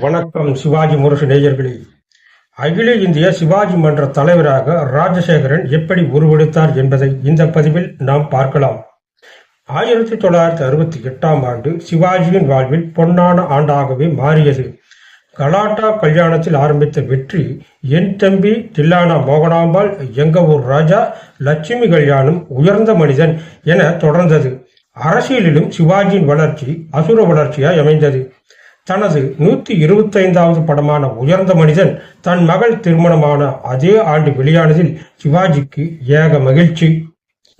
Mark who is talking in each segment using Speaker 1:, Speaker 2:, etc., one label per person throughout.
Speaker 1: வணக்கம் சிவாஜி முரசு நேயர்களே. அகில இந்திய சிவாஜி மன்ற தலைவராக ராஜசேகரன் எப்படி உருவெடுத்தார் என்பதை இந்த பதிவில் நாம் பார்க்கலாம். ஆயிரத்தி தொள்ளாயிரத்தி அறுபத்தி எட்டாம் ஆண்டு சிவாஜியின் வாழ்வில் பொன்னான ஆண்டாகவே மாறியது. கலாட்டா கல்யாணத்தில் ஆரம்பித்த வெற்றி என் தம்பி தில்லானா மோகனாம்பாள் எங்க ஊர் ராஜா லட்சுமி கல்யாணம் உயர்ந்த மனிதன் என தொடர்ந்தது. அரசியலிலும் சிவாஜியின் வளர்ச்சி அசுர வளர்ச்சியாய் அமைந்தது. தனது நூற்றி இருபத்தைந்தாவது படமான உயர்ந்த மனிதன் தன் மகள் திருமணமான அதே ஆண்டு வெளியானதில் சிவாஜிக்கு ஏக மகிழ்ச்சி.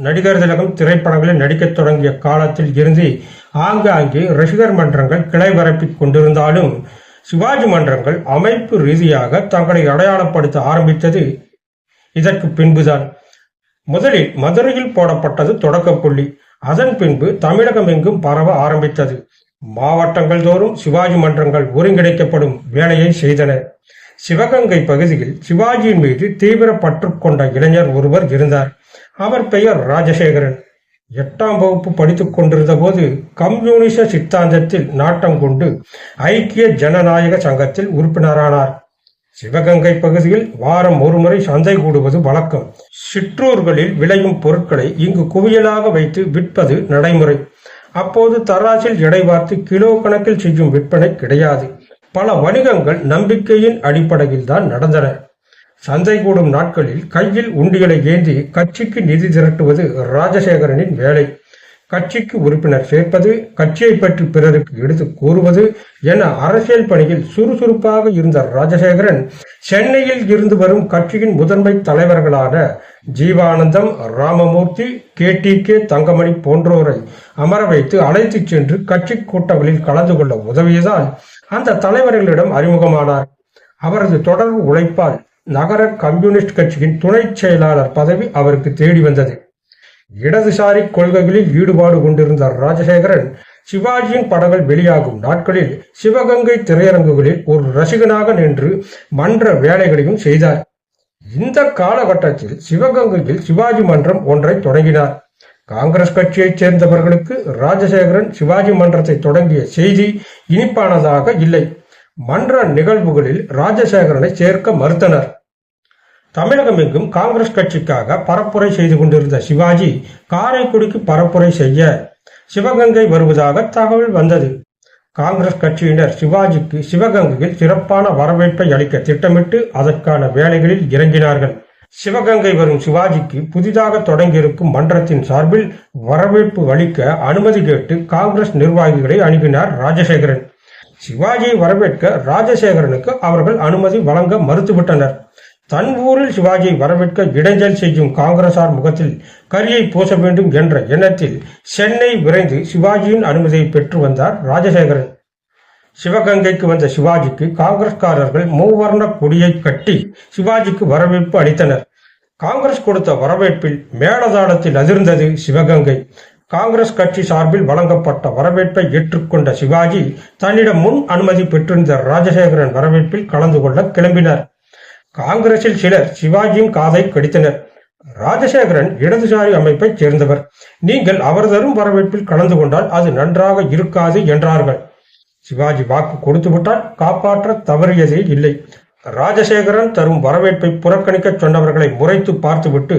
Speaker 1: நடிகர் திலகம் திரைப்படங்களில் நடிக்கத் தொடங்கிய காலத்தில் இருந்து ஆங்காங்கே ரசிகர் மன்றங்கள் கிளை பரப்பிக் கொண்டிருந்தாலும் சிவாஜி மன்றங்கள் அமைப்பு ரீதியாக தங்களை அடையாளப்படுத்த ஆரம்பித்தது இதற்கு பின்புதான். முதலில் மதுரையில் போடப்பட்டது தொடக்கப்புள்ளி. அதன் பின்பு தமிழகம் எங்கும் பரவ ஆரம்பித்தது. மாவட்டங்கள் தோறும் சிவாஜி மன்றங்கள் ஒருங்கிணைக்கப்படும் வேலையை செய்தன சிவகங்கை பகுதியில் சிவாஜியின் மீது தீவிர பற்று கொண்ட இளைஞர் ஒருவர் இருந்தார். அவர் பெயர் ராஜசேகரன். எட்டாம் வகுப்பு படித்துக் கொண்டிருந்த போது கம்யூனிச சித்தாந்தத்தில் நாட்டம் கொண்டு ஐக்கிய ஜனநாயக சங்கத்தில் உறுப்பினரானார். சிவகங்கை பகுதியில் வாரம் ஒருமுறை சந்தை கூடுவது வழக்கம். சிற்றூர்களில் விளையும் பொருட்களை இங்கு குவியலாக வைத்து விற்பது நடைமுறை. அப்போது தராசில் எடை பார்த்து கிலோ கணக்கில் செய்யும் விற்பனை கிடையாது. பல வணிகங்கள் நம்பிக்கையின் அடிப்படையில் தான் நடந்தன. சந்தை கூடும் நாட்களில் கையில் உண்டிகளை ஏந்தி கட்சிக்கு நிதி திரட்டுவது ராஜசேகரனின் வேலை. கட்சிக்கு உறுப்பினர் சேர்ப்பது கட்சியை பற்றி பிறருக்கு எடுத்து கூறுவது என அரசியல் பணியில் சுறுசுறுப்பாக இருந்த ராஜசேகரன் சென்னையில் இருந்து வரும் கட்சியின் முதன்மை தலைவர்களான Jeevanandam Ramamurthy K T K Thangamani போன்றோரை அமர வைத்து அழைத்துச் சென்று கட்சி கூட்டங்களில் கலந்து கொள்ள உதவியதால் அந்த தலைவர்களிடம் அறிமுகமானார். அவரது தொடர்பு உழைப்பால் நகர கம்யூனிஸ்ட் கட்சியின் துணை செயலாளர் பதவி அவருக்கு தேடி வந்தது. இடதுசாரி கொள்கைகளில் ஈடுபாடு கொண்டிருந்த ராஜசேகரன் சிவாஜியின் படங்கள் வெளியாகும் நாட்களில் சிவகங்கை திரையரங்குகளில் ஒரு ரசிகனாக நின்று மன்ற வேலைகளையும் செய்தார். இந்த காலகட்டத்தில் சிவகங்கையில் சிவாஜி மன்றம் ஒன்றை தொடங்கினார். காங்கிரஸ் கட்சியைச் சேர்ந்தவர்களுக்கு ராஜசேகரன் சிவாஜி மன்றத்தை தொடங்கிய செய்தி இனிப்பானதாக இல்லை. மன்ற நிகழ்வுகளில் ராஜசேகரனை சேர்க்க மறுத்தனர். தமிழகம் எங்கும் காங்கிரஸ் கட்சிக்காக பரப்புரை செய்து கொண்டிருந்த சிவாஜி காரைக்குடிக்கு பரப்புரை செய்ய சிவகங்கை வருவதாக தகவல் வந்தது. காங்கிரஸ் கட்சியினர் சிவாஜிக்கு சிவகங்கையில் சிறப்பான வரவேற்பை அளிக்க திட்டமிட்டு அதற்கான வேலைகளில் இறங்கினார்கள். சிவகங்கை வரும் சிவாஜிக்கு புதிதாக தொடங்கியிருக்கும் மன்றத்தின் சார்பில் வரவேற்பு அளிக்க அனுமதி கேட்டு காங்கிரஸ் நிர்வாகிகளை அணுகினார் ராஜசேகரன். சிவாஜியை வரவேற்க ராஜசேகரனுக்கு அவர்கள் அனுமதி வழங்க மறுத்துவிட்டனர். தன் ஊரில் சிவாஜியை வரவேற்க இடைஞ்சல் செய்யும் காங்கிரசார் முகத்தில் கரியை பூச வேண்டும் என்ற எண்ணத்தில் சென்னை விரைந்து சிவாஜியின் அனுமதியை பெற்று வந்தார் ராஜசேகரன். சிவகங்கைக்கு வந்த சிவாஜிக்கு காங்கிரஸ்காரர்கள் மூவர்ண கொடியை கட்டி சிவாஜிக்கு வரவேற்பு அளித்தனர். காங்கிரஸ் கொடுத்த வரவேற்பில் மேலதாளத்தில் அதிர்ந்தது சிவகங்கை. காங்கிரஸ் கட்சி சார்பில் வழங்கப்பட்ட வரவேற்பை ஏற்றுக்கொண்ட சிவாஜி தன்னிடம் முன் அனுமதி பெற்றிருந்த ராஜசேகரன் வரவேற்பில் கலந்து கொள்ள கிளம்பினார். காங்கிரசில் சிலர் சிவாஜியின் காதை கடித்தனர். ராஜசேகரன் இடதுசாரி அமைப்பைச் சேர்ந்தவர். நீங்கள் அவர் தரும் வரவேற்பில் கலந்து கொண்டால் அது நன்றாக இருக்காது என்றார்கள். சிவாஜி வாக்கு கொடுத்துவிட்டால் காப்பாற்ற தவறியதே இல்லை. ராஜசேகரன் தரும் வரவேற்பை புறக்கணிக்க சொன்னவர்களை முறைத்து பார்த்துவிட்டு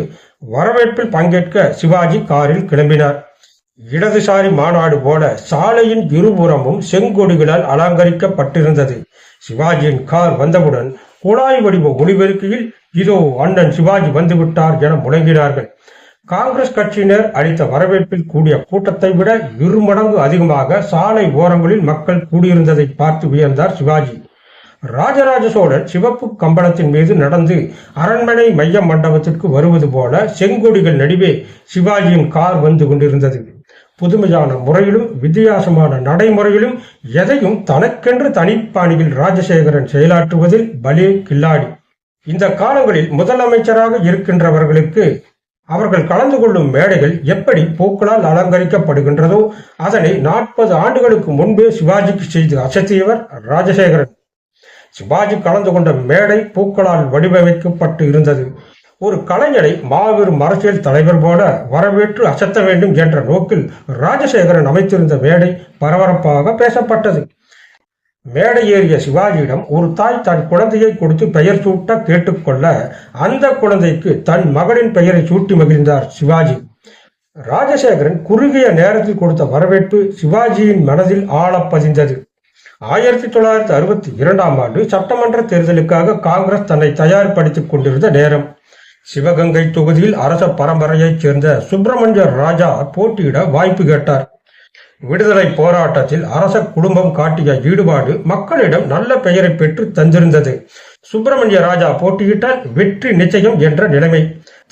Speaker 1: வரவேற்பில் பங்கேற்க சிவாஜி காரில் கிளம்பினார். இடதுசாரி மாநாடு போல சாலையின் இருபுறமும் செங்கொடிகளால் அலங்கரிக்கப்பட்டிருந்தது. சிவாஜியின் கார் வந்தவுடன் குழாய் வடிவ ஒளிபெருக்கியில் இதோ அண்ணன் சிவாஜி வந்துவிட்டார் என முழங்கினார்கள். காங்கிரஸ் கட்சியினர் அளித்த வரவேற்பில் கூடிய கூட்டத்தை விட இரு மடங்கு அதிகமாக சாலை ஓரங்களில் மக்கள் கூடியிருந்ததை பார்த்து வியந்தார் சிவாஜி. ராஜராஜ சோழன் சிவப்பு கம்பளத்தின் மீது நடந்து அரண்மனை மைய மண்டபத்திற்கு வருவது போல செங்கொடிகள் நடுவே சிவாஜியின் கார் வந்து கொண்டிருந்தது. புதுமையான முறையிலும் வித்தியாசமான நடைமுறையிலும் எதையும் தனக்கென்று தனிப்பாணியில் ராஜசேகரன் செயலாற்றுவதில் பலே கில்லாடி. இந்த காலங்களில் முதலமைச்சராக இருக்கின்றவர்களுக்கு அவர்கள் கலந்து கொள்ளும் மேடைகள் எப்படி பூக்களால் அலங்கரிக்கப்படுகின்றதோ அதனை நாற்பது ஆண்டுகளுக்கு முன்பே சிவாஜிக்கு செய்து அசத்தியவர் ராஜசேகரன். சிவாஜி கலந்து கொண்ட மேடை பூக்களால் வடிவமைக்கப்பட்டு இருந்தது. ஒரு கலைஞரை மாபெரும் அரசியல் தலைவர் போல வரவேற்று அசத்த வேண்டும் என்ற நோக்கில் ராஜசேகரன் அமைத்திருந்த மேடை பரபரப்பாக பேசப்பட்டது. மேடை ஏறிய சிவாஜியிடம் ஒரு தாய் தன் குழந்தையை கொடுத்து பெயர் சூட்ட கேட்டுக்கொள்ள அந்த குழந்தைக்கு தன் மகளின் பெயரை சூட்டி மகிழ்ந்தார் சிவாஜி. ராஜசேகரன் குறுகிய நேரத்தில் கொடுத்த வரவேற்பு சிவாஜியின் மனதில் ஆழப்பதிந்தது. ஆயிரத்தி தொள்ளாயிரத்தி அறுபத்தி இரண்டாம் ஆண்டு சட்டமன்ற தேர்தலுக்காக காங்கிரஸ் தன்னை தயார்படுத்திக் கொண்டிருந்த நேரம். சிவகங்கை தொகுதியில் அரச பரம்பரையைச் சேர்ந்த சுப்பிரமணிய ராஜா போட்டியிட வாய்ப்பு கேட்டார். விடுதலை போராட்டத்தில் அரச குடும்பம் காட்டிய ஈடுபாடு மக்களிடம் நல்ல பெயரை பெற்று தந்திருந்தது. சுப்பிரமணிய ராஜா போட்டியிட்டால் வெற்றி நிச்சயம் என்ற நிலைமை.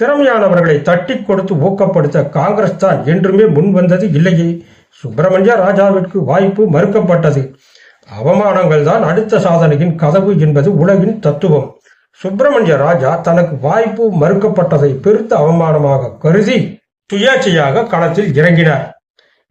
Speaker 1: திறமையானவர்களை தட்டி கொடுத்து ஊக்கப்படுத்த காங்கிரஸ் தான் என்றுமே முன் வந்தது இல்லையே. சுப்பிரமணிய ராஜாவிற்கு வாய்ப்பு மறுக்கப்பட்டது. அவமானங்கள் தான் அடுத்த சாதனையின் கதவு என்பது உலகின் தத்துவம். சுப்பிரமணிய ராஜா தனக்கு வாய்ப்பு மறுக்கப்பட்டதை பெருத்த அவமானமாக கருதி சுயாட்சியாக களத்தில் இறங்கினார்.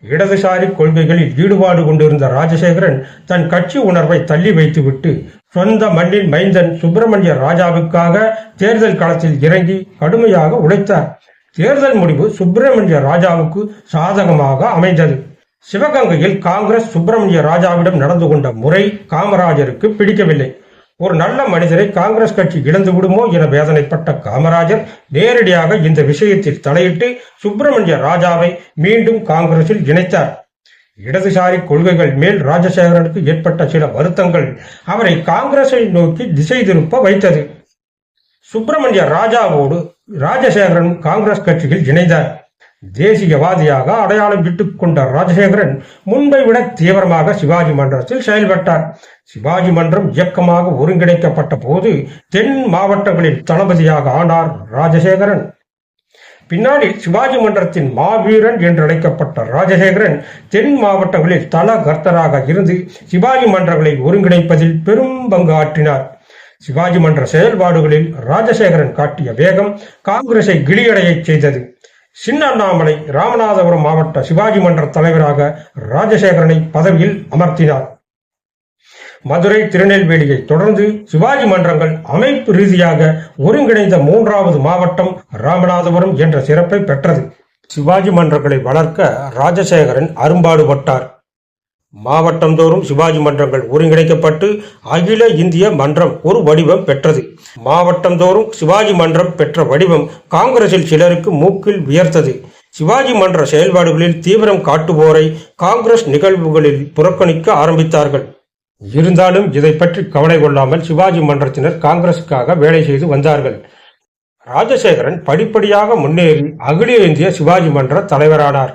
Speaker 1: இடதுசாரி கொள்கைகளில் ஈடுபாடு கொண்டிருந்த ராஜசேகரன் தன் கட்சி உணர்வை தள்ளி வைத்துவிட்டு சொந்த மண்ணின் மைந்தன் சுப்பிரமணிய ராஜாவுக்காக தேர்தல் களத்தில் இறங்கி கடுமையாக உழைத்தார். தேர்தல் முடிவு சுப்பிரமணிய ராஜாவுக்கு சாதகமாக அமைந்தது. சிவகங்கையில் காங்கிரஸ் சுப்பிரமணிய ராஜாவிடம் நடந்து கொண்ட முறை காமராஜருக்கு பிடிக்கவில்லை. ஒரு நல்ல மனிதரை காங்கிரஸ் கட்சி இழந்து விடுமோ என வேதனைப்பட்ட காமராஜர் நேரடியாக இந்த விஷயத்தில் தலையிட்டு சுப்பிரமணிய ராஜாவை மீண்டும் காங்கிரஸில் இணைத்தார். இடதுசாரி கொள்கைகள் மேல் ராஜசேகரனுக்கு ஏற்பட்ட சில வருத்தங்கள் அவரை காங்கிரஸை நோக்கி திசை திருப்ப வைத்தது. சுப்பிரமணிய ராஜாவோடு ராஜசேகரன் காங்கிரஸ் கட்சியில் இணைந்தார். தேசியவாதியாக அடையாளம் விட்டுக் கொண்ட ராஜசேகரன் முன்பை விட தீவிரமாக சிவாஜி மன்றத்தில் செயல்பட்டார். சிவாஜி மன்றம் இயக்கமாக ஒருங்கிணைக்கப்பட்ட போது தென் மாவட்டங்களில் தளபதியாக ஆனார் ராஜசேகரன். பின்னாளில் சிவாஜி மன்றத்தின் மாவீரன் என்று அழைக்கப்பட்ட ராஜசேகரன் தென் மாவட்டங்களில் தல கர்த்தராக இருந்து சிவாஜி மன்றங்களை ஒருங்கிணைப்பதில் பெரும் பங்கு ஆற்றினார். சிவாஜி மன்ற செயல்பாடுகளில் ராஜசேகரன் காட்டிய வேகம் காங்கிரஸை கிளியடையச் செய்தது. சின்ன அண்ணாமலை ராமநாதபுரம் மாவட்ட சிவாஜி மன்ற தலைவராக ராஜசேகரனை பதவியில் அமர்த்தினார். மதுரை திருநெல்வேலியை தொடர்ந்து சிவாஜி மன்றங்கள் அமைப்பு ரீதியாக ஒருங்கிணைந்த மூன்றாவது மாவட்டம் ராமநாதபுரம் என்ற சிறப்பை பெற்றது. சிவாஜி மன்றங்களை வளர்க்க ராஜசேகரன் அரும்பாடுபட்டார். மாவட்டந்தோறும் சிவாஜி மன்றங்கள் ஒருங்கிணைக்கப்பட்டு அகில இந்திய மன்றம் ஒரு வடிவம் பெற்றது. மாவட்டந்தோறும் சிவாஜி மன்றம் பெற்ற வடிவம் காங்கிரசில் சிலருக்கு மூக்கில் உயர்த்தது சிவாஜி மன்ற செயல்பாடுகளில் தீவிரம் காட்டுவோரை காங்கிரஸ் நிகழ்வுகளில் புறக்கணிக்க ஆரம்பித்தார்கள். இருந்தாலும் இதை பற்றி கவலை கொள்ளாமல் சிவாஜி மன்றத்தினர் காங்கிரசுக்காக வேலை செய்து வந்தார்கள். ராஜசேகரன் படிப்படியாக முன்னேறி அகில இந்திய சிவாஜி மன்ற தலைவரானார்.